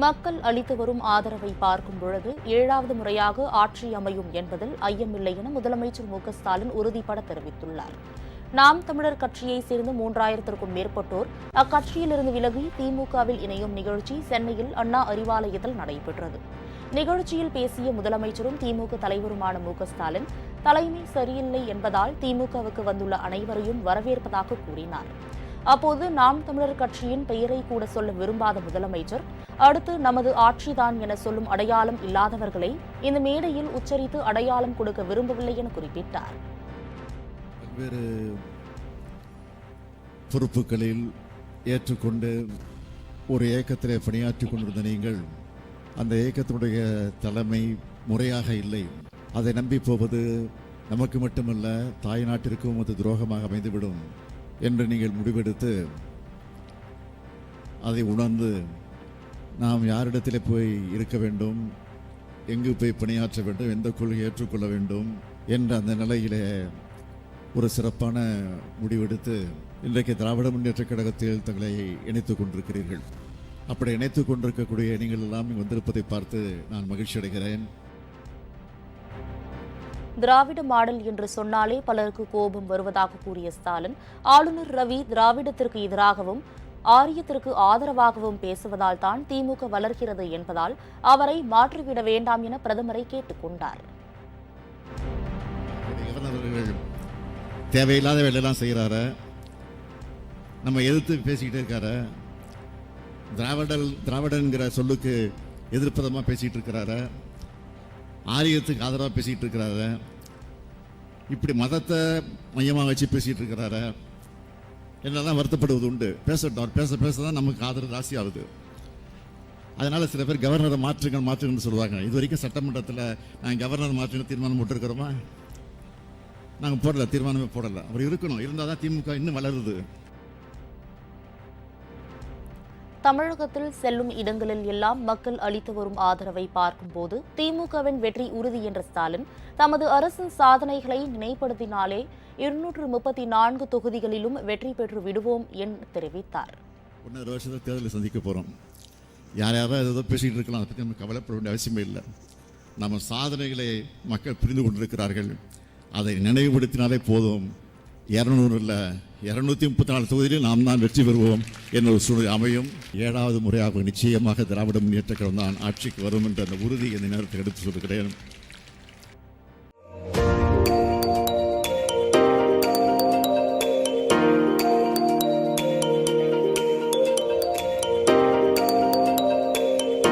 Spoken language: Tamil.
மக்கள் அளித்து வரும் ஆதரவை பார்க்கும் பொழுது ஏழாவது முறையாக ஆட்சி அமையும் என்பதில் ஐயமில்லை என முதலமைச்சர் மு ஸ்டாலின் உறுதிபட தெரிவித்துள்ளார். நாம் தமிழர் கட்சியைச் சேர்ந்த மூன்றாயிரத்திற்கும் மேற்பட்டோர் அக்கட்சியிலிருந்து விலகி திமுகவில் இணையும் நிகழ்ச்சி சென்னையில் அண்ணா அறிவாலயத்தில் நடைபெற்றது. நிகழ்ச்சியில் பேசிய முதலமைச்சரும் திமுக தலைவருமான மு ஸ்டாலின் தலைமை சரியில்லை என்பதால் திமுகவுக்கு வந்துள்ள அனைவரையும் வரவேற்பதாக கூறினார். அப்போது நாம் தமிழர் கட்சியின் பெயரை கூட சொல்ல விரும்பாத முதலமைச்சர் அடுத்து நமது ஆட்சிதான் என சொல்லும் அடையாளம் இல்லாதவர்களை இந்த மேடையில் உச்சரித்து அடையாளம் கொடுக்க விரும்பவில்லை என குறிப்பிட்டார். பல்வேறு பொறுப்புகளில் ஏற்றுக்கொண்டு ஒரு இயக்கத்திலே பணியாற்றி கொண்டிருந்த நீங்கள் அந்த இயக்கத்தினுடைய தலைமை முறையாக இல்லை. அதை நம்பி போவது நமக்கு மட்டுமல்ல தாய் நாட்டிற்கும் அது துரோகமாக அமைந்துவிடும். என்று நீங்கள் முடிவெடுத்து அதை உணர்ந்து நாம் யாரிடத்திலே போய் இருக்க வேண்டும் எங்கு போய் பணியாற்ற வேண்டும் எந்த கொள்கையை ஏற்றுக்கொள்ள வேண்டும் என்ற அந்த நிலையிலே ஒரு சிறப்பான முடிவெடுத்து இன்றைக்கு திராவிட முன்னேற்றக் கழகத்தில் தங்களை இணைத்துக் கொண்டிருக்கிறீர்கள். அப்படி இணைத்துக் கொண்டிருக்கக்கூடிய நீங்கள் எல்லாம் வந்திருப்பதை பார்த்து நான் மகிழ்ச்சி அடைகிறேன் திராவிட மாடல் என்று சொன்னாலே பலருக்கு கோபம் வருவதாக கூறிய ஸ்டாலின் ஆளுநர் ரவி திராவிடத்திற்கு எதிராகவும் ஆரியத்திற்கு ஆதரவாகவும் பேசுவதால் தான் திமுக வளர்கிறது என்பதால் அவரை மாற்றிவிட வேண்டாம் என பிரதமரை கேட்டுக்கொண்டார் தேவையில்லாத வேலையெல்லாம் செய்கிறாரு நம்ம எதிர்த்து பேசிக்கிட்டே இருக்காரு? திராவிடல் திராவிடங்கிற சொல்லுக்கு எதிர்ப்பதமாக பேசிகிட்டு இருக்கிறாரு? ஆரியத்துக்கு ஆதரவாக பேசிகிட்டு இருக்கிறாரு. இப்படி மதத்தை மையமாக வச்சு பேசிகிட்டு இருக்கிறாரு. என்னெல்லாம் வருத்தப்படுவது உண்டு? பேசட்டும். அவர் பேச பேச தான் நமக்கு ஆதரவு ராசி ஆகுது. அதனால் சில பேர் கவர்னரை மாற்றுங்கள் மாற்றுங்கன்னு சொல்லுவாங்க. இது வரைக்கும் சட்டமன்றத்தில் நாங்கள் கவர்னர் மாற்றுங்க தீர்மானம் போட்டிருக்கிறோமா? நாங்கள் போடலை தீர்மானமே போடலை. அவர் இருக்கணும். இருந்தால் தான் திமுக இன்னும் வளருது. தமிழகத்தில் செல்லும் இடங்களில் எல்லாம் மக்கள் அளித்து வரும் ஆதரவை பார்க்கும்போது திமுகவின் வெற்றி உறுதி என்ற ஸ்டாலின் தமது அரசின் சாதனைகளை நினைப்படுத்தினாலே இருநூற்று முப்பத்தி நான்கு தொகுதிகளிலும் வெற்றி பெற்று விடுவோம் என்று தெரிவித்தார். ஒன்றரை வருஷத்தில் சந்திக்க போகிறோம் யார் யாராவது ஏதோ பேசிகிட்டு இருக்கலாம் அதை பற்றி நம்ம கவலைப்பட வேண்டிய அவசியமே இல்லை. நம்ம சாதனைகளை மக்கள் புரிந்து கொண்டிருக்கிறார்கள். அதை நினைவுபடுத்தினாலே போதும். இரநூறுல இரநூத்தி முப்பத்தி நாலு தொகுதியில் நாம் தான் வெற்றி பெறுவோம் என்ற ஒரு சூழ்நிலை அமையும். ஏழாவது முறையாக நிச்சயமாக திராவிட முன்னேற்ற கழகம் தான் ஆட்சிக்கு வரும் என்ற அந்த உறுதி இந்த நேரத்தை எடுத்து சொல்கிறேன்